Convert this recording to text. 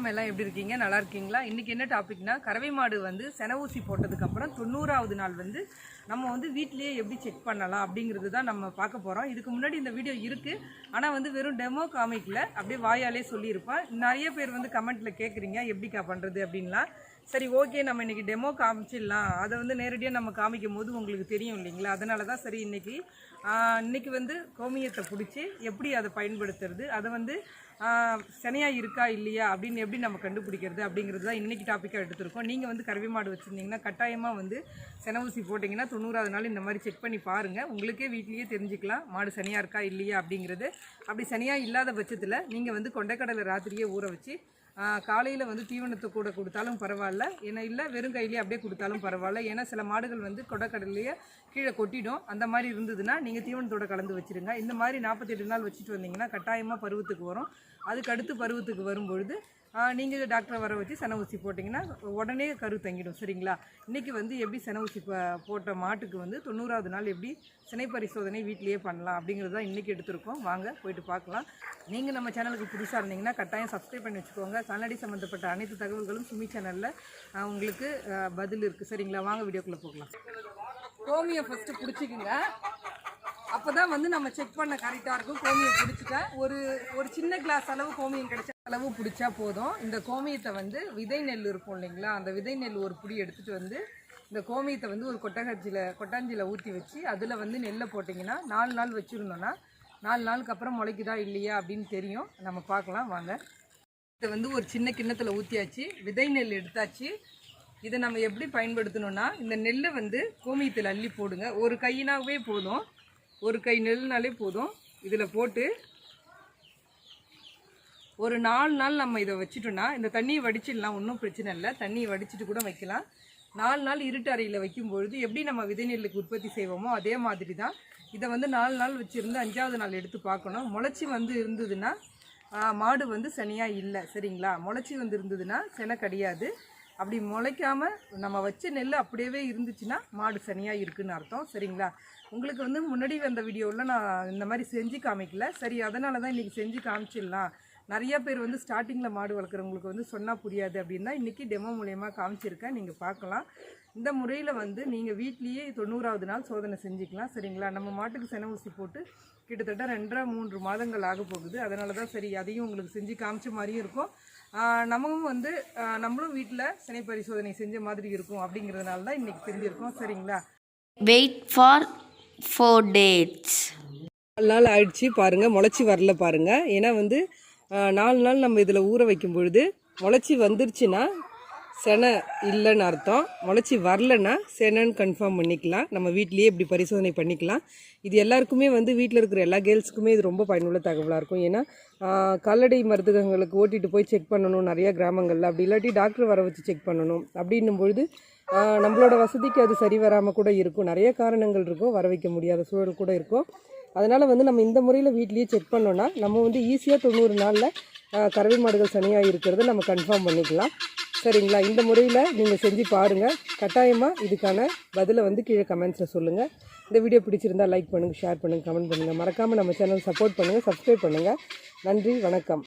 வணக்கம் எல்லாம் எப்படி இருக்கீங்க? நல்லா இருக்கீங்களா? இன்றைக்கி என்ன டாபிக்னா கறவை மாடு வந்து சென ஊசி போட்டதுக்கப்புறம் தொண்ணூறாவது நாள் வந்து நம்ம வந்து வீட்லேயே எப்படி செக் பண்ணலாம் அப்படிங்கிறது தான் நம்ம பார்க்க போகிறோம் இதுக்கு முன்னாடி இந்த வீடியோ இருக்குது ஆனால் வந்து வெறும் டெமோ காமிக்கில் அப்படியே வாயாலே சொல்லியிருப்பேன் நிறைய பேர் வந்து கமெண்ட்டில் கேட்குறீங்க எப்படிக்கா பண்ணுறது அப்படின்லாம். சரி ஓகே நம்ம இன்றைக்கி டெமோ காமிச்சிடலாம். அதை வந்து நேரடியாக நம்ம காமிக்கும் போது உங்களுக்கு தெரியும் இல்லைங்களா? அதனால தான் சரி இன்றைக்கி இன்றைக்கி வந்து கோமியத்தை பிடிச்சி எப்படி அதை பயன்படுத்துறது? அதை வந்து சனியாக இருக்கா இல்லையா? அப்படின்னு எப்படி நம்ம கண்டுபிடிக்கிறது அப்படிங்கிறது தான் இன்றைக்கி டாப்பிக்காக எடுத்திருக்கோம். நீங்கள் வந்து கறவை மாடு வச்சுருந்தீங்கன்னா கட்டாயமாக வந்து சென ஊசி போட்டிங்கன்னா தொண்ணூறாவது நாள் இந்த மாதிரி செக் பண்ணி பாருங்கள் உங்களுக்கே வீட்லேயே தெரிஞ்சுக்கலாம் மாடு சனியாக இருக்கா இல்லையா அப்படிங்கிறது. அப்படி சனியாக இல்லாத பட்சத்தில் நீங்கள் வந்து கொண்டைக்கடலை ராத்திரியே ஊற வச்சு காலையில் வந்து தீவனத்தை கூட கொடுத்தாலும் பரவாயில்ல. ஏன்னா இல்லை வெறும் கையிலேயே அப்படியே கொடுத்தாலும் பரவாயில்ல. ஏன்னா சில மாடுகள் வந்து கொடக்கடலையே கீழே கொட்டிடும். அந்த மாதிரி இருந்ததுன்னா நீங்கள் தீவனத்தோட கலந்து வச்சுருங்க. இந்த மாதிரி நாற்பத்தெட்டு நாள் வச்சுட்டு வந்தீங்கன்னா கட்டாயமாக பருவத்துக்கு வரும். அதுக்கு அடுத்து பருவத்துக்கு வரும்பொழுது நீங்கள் டாக்டரை வர வச்சு சென ஊசி போட்டிங்கன்னா உடனே கரு தங்கிடும் சரிங்களா? இன்றைக்கி வந்து எப்படி சென ஊசி ப- போட்ட மாட்டுக்கு வந்து தொண்ணூறாவது நாள் எப்படி சினை பரிசோதனை வீட்டிலேயே பண்ணலாம் அப்படிங்கிறது தான் இன்றைக்கி எடுத்திருக்கோம். வாங்க போயிட்டு பார்க்கலாம். நீங்கள் நம்ம சேனலுக்கு புதுசாக இருந்தீங்கன்னா கட்டாயம் சப்ஸ்கிரைப் பண்ணி வச்சுக்கோங்க. கண்ணாடி சம்மந்தப்பட்ட அனைத்து தகவல்களும் சுமி சேனலில் உங்களுக்கு பதில் இருக்குது சரிங்களா? வாங்க வீடியோக்குள்ளே போகலாம். கோமியை ஃபஸ்ட்டு பிடிச்சிக்குங்க. அப்போ தான் வந்து நம்ம செக் பண்ண கரெக்டாக இருக்கும். கோமியம் பிடிச்சிட்டேன் ஒரு ஒரு சின்ன கிளாஸ் அளவு கோமியம் கிடச்சி அளவு பிடிச்சா போதும். இந்த கோமியத்தை வந்து விதை நெல் இருக்கும் இல்லைங்களா? அந்த விதை நெல் ஒரு புடி எடுத்துகிட்டு வந்து இந்த கோமியத்தை வந்து ஒரு கொட்டகச்சியில் கொட்டாஞ்சியில் ஊற்றி வச்சு அதில் வந்து நெல்லை போட்டிங்கன்னா நாலு நாள் வச்சுருந்தோன்னா நாலு நாளுக்கு அப்புறம் முளைக்குதா இல்லையா அப்படின்னு தெரியும். நம்ம பார்க்கலாம் வாங்க. இதை வந்து ஒரு சின்ன கிண்ணத்தில் ஊற்றியாச்சு விதை நெல் எடுத்தாச்சு. இதை நம்ம எப்படி பயன்படுத்தணும்னா இந்த நெல்லை வந்து கோமியத்தில் அள்ளி போடுங்க. ஒரு கையினாவே போதும். ஒரு கை நெல்னாலே போதும். இதில் போட்டு ஒரு நாலு நாள் நம்ம இதை வச்சுட்டோம்னா இந்த தண்ணியை வடிச்சிடலாம் ஒன்றும் பிரச்சனை இல்லை. தண்ணியை வடிச்சிட்டு கூட வைக்கலாம். நாலு நாள் இருட்டு அறையில் வைக்கும்பொழுது எப்படி நம்ம விதைநெல்லுக்கு உற்பத்தி செய்வோமோ அதே மாதிரி தான் இதை வந்து நாலு நாள் வச்சுருந்து அஞ்சாவது நாள் எடுத்து பார்க்கணும். முளைச்சி வந்து இருந்ததுன்னா மாடு வந்து சனியாக இல்லை சரிங்களா? முளைச்சி வந்து இருந்ததுன்னா செனை கிடையாது. அப்படி முளைக்காமல் நம்ம வச்ச நெல் அப்படியே இருந்துச்சுன்னா மாடு சனியாக இருக்குன்னு அர்த்தம் சரிங்களா? உங்களுக்கு வந்து முன்னாடி வந்த வீடியோவில் நான் இந்த மாதிரி செஞ்சு காமிக்கல. சரி அதனால தான் இன்றைக்கி செஞ்சு காமிச்சிடலாம். நிறைய பேர் வந்து ஸ்டார்டிங்கில் மாடு வளர்க்குறவங்களுக்கு வந்து சொன்னால் புரியாது அப்படின்னா இன்றைக்கி டெமோ மூலயமா காமிச்சிருக்கேன். நீங்கள் பார்க்கலாம். இந்த முறையில் வந்து நீங்கள் வீட்லேயே தொண்ணூறாவது நாள் சோதனை செஞ்சுக்கலாம். சரிங்களா? நம்ம மாட்டுக்கு சென ஊசி போட்டு கிட்டத்தட்ட ரெண்டரை மூன்று மாதங்கள் ஆக போகுது. அதனால தான் சரி அதையும் உங்களுக்கு செஞ்சு காமிச்ச மாதிரியும் இருக்கும். ஆஹ் நம்மவும் வந்து நம்மளும் வீட்டில் சினை பரிசோதனை செஞ்ச மாதிரி இருக்கும் அப்படிங்கிறதுனால தான் இன்றைக்கி தெரிஞ்சிருக்கோம். சரிங்களா? Wait for four dates. நாலு நாள் ஆயிடுச்சு பாருங்க. முளைச்சி வரல பாருங்க. ஏன்னா வந்து நாலு நாள் நம்ம இதில் ஊற வைக்கும் பொழுது முளைச்சி வந்துருச்சுன்னா செனை இல்லைன்னு அர்த்தம். முளைச்சி வரலன்னா செனைன்னு கன்ஃபார்ம் பண்ணிக்கலாம். நம்ம வீட்லேயே இப்படி பரிசோதனை பண்ணிக்கலாம். இது எல்லாருக்குமே வந்து வீட்டில் இருக்கிற எல்லா கேர்ள்ஸுக்குமே இது ரொம்ப பயனுள்ள தகவலாக இருக்கும். ஏன்னா கல்லடை கால்நடை மருத்துவங்களுக்கு ஓட்டிகிட்டு போய் செக் பண்ணணும் நிறையா கிராமங்களில். அப்படி இல்லாட்டி டாக்டர் வர வச்சு செக் பண்ணணும். அப்படின்னும் பொழுது நம்மளோட வசதிக்கு அது சரி வராமல் கூட இருக்கும். நிறைய காரணங்கள் இருக்கும். வர வைக்க முடியாத சூழல் கூட இருக்கும். அதனால் வந்து நம்ம இந்த முறையில் வீட்லேயே செக் பண்ணோன்னா நம்ம வந்து ஈஸியாக தொண்ணூறு நாளில் கறவை மாடுகள் சனியாக இருக்கிறத நம்ம கன்ஃபார்ம் பண்ணிக்கலாம். சரிங்களா? இந்த முறையில் நீங்கள் செஞ்சு பாருங்கள் கட்டாயமாக இதுக்கான பதிலை வந்து கீழே கமெண்ட்ஸில் சொல்லுங்கள் இந்த வீடியோ பிடிச்சிருந்தா லைக் பண்ணுங்கள் ஷேர் பண்ணுங்கள் கமெண்ட் பண்ணுங்கள் மறக்காமல் நம்ம சேனல் சப்போர்ட் பண்ணுங்கள் சப்ஸ்கிரைப் பண்ணுங்கள் நன்றி வணக்கம்.